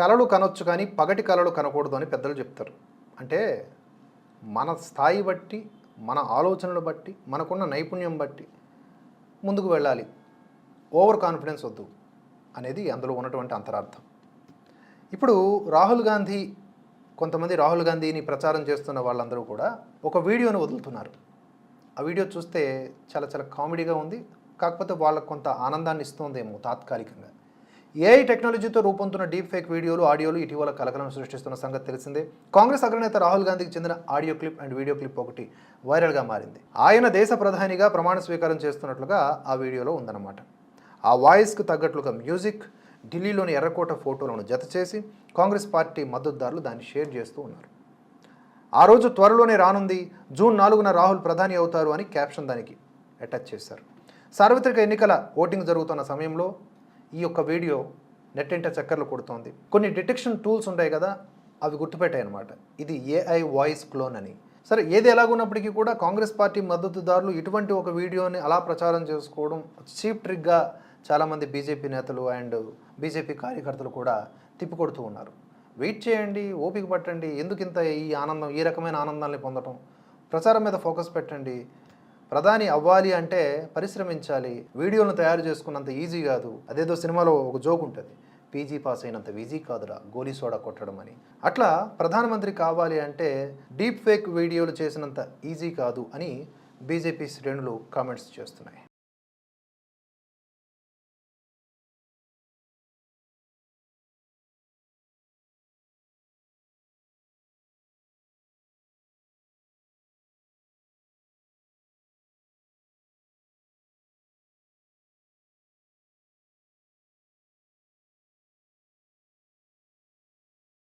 కళలు కనొచ్చు కానీ పగటి కళలు కనకూడదు అని పెద్దలు చెప్తారు. అంటే మన స్థాయి బట్టి మన ఆలోచనలు బట్టి మనకున్న నైపుణ్యం బట్టి ముందుకు వెళ్ళాలి. ఓవర్ కాన్ఫిడెన్స్ వద్దు అనేది అందులో ఉన్నటువంటి అంతరార్థం. ఇప్పుడు రాహుల్ గాంధీ కొంతమంది రాహుల్ గాంధీని ప్రచారం చేస్తున్న వాళ్ళందరూ కూడా ఒక వీడియోను వదులుతున్నారు. ఆ వీడియో చూస్తే చాలా చాలా కామెడీగా ఉంది. కాకపోతే వాళ్ళకు కొంత ఆనందాన్ని ఇస్తుందేమో తాత్కాలికంగా. ఏఐ టెక్నాలజీతో రూపొందుతున్న డీప్ ఫేక్ వీడియోలు ఆడియోలు ఇటీవల కలకలం సృష్టిస్తున్న సంగతి తెలిసిందే. కాంగ్రెస్ అగ్రనేత రాహుల్ గాంధీకి చెందిన audio clip and video clip ఒకటి వైరల్గా మారింది. ఆయన దేశ ప్రధానిగా ప్రమాణ స్వీకారం చేస్తున్నట్లుగా ఆ వీడియోలో ఉందన్నమాట. ఆ వాయిస్కు తగ్గట్లుగా మ్యూజిక్ ఢిల్లీలోని ఎర్రకోట ఫోటోలను జత చేసి కాంగ్రెస్ పార్టీ మద్దతుదారులు దాన్ని షేర్ చేస్తూ ఉన్నారు. ఆ రోజు త్వరలోనే రానుంది జూన్ నాలుగున రాహుల్ ప్రధాని అవుతారు అని క్యాప్షన్ దానికి అటాచ్ చేశారు. సార్వత్రిక ఎన్నికల ఓటింగ్ జరుగుతున్న సమయంలో ఈ యొక్క వీడియో నెట్టింట చక్కర్లు కొడుతోంది. కొన్ని డిటెక్షన్ టూల్స్ ఉంటాయి కదా అవి గుర్తుపెట్టాయి అనమాట ఇది ఏఐ వాయిస్ క్లోన్ అని. సరే ఏది ఎలాగున్నప్పటికీ కూడా కాంగ్రెస్ పార్టీ మద్దతుదారులు ఇటువంటి ఒక వీడియోని అలా ప్రచారం చేసుకోవడం చీప్ ట్రిక్గా చాలామంది బీజేపీ నేతలు అండ్ బీజేపీ కార్యకర్తలు కూడా తిప్పికొడుతూ ఉన్నారు. వెయిట్ చేయండి ఓపిక పట్టండి ఎందుకు ఇంత ఈ ఆనందం ఈ రకమైన ఆనందాన్ని పొందటం? ప్రచారం మీద ఫోకస్ పెట్టండి ప్రధాని అవ్వాలి అంటే పరిశ్రమించాలి. వీడియోలను తయారు చేసుకున్నంత ఈజీ కాదు. అదేదో సినిమాలో ఒక జోక్ ఉంటుంది. పీజీ పాస్ అయినంత ఈజీ కాదురా గోలీ సోడా కొట్టడం అని. అట్లా ప్రధానమంత్రి కావాలి అంటే డీప్ ఫేక్ వీడియోలు చేసినంత ఈజీ కాదు అని బీజేపీ శ్రేణులు కామెంట్స్ చేస్తున్నాయి.